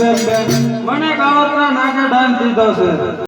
મને કાવતરા નાકે ડાન દીધો છે.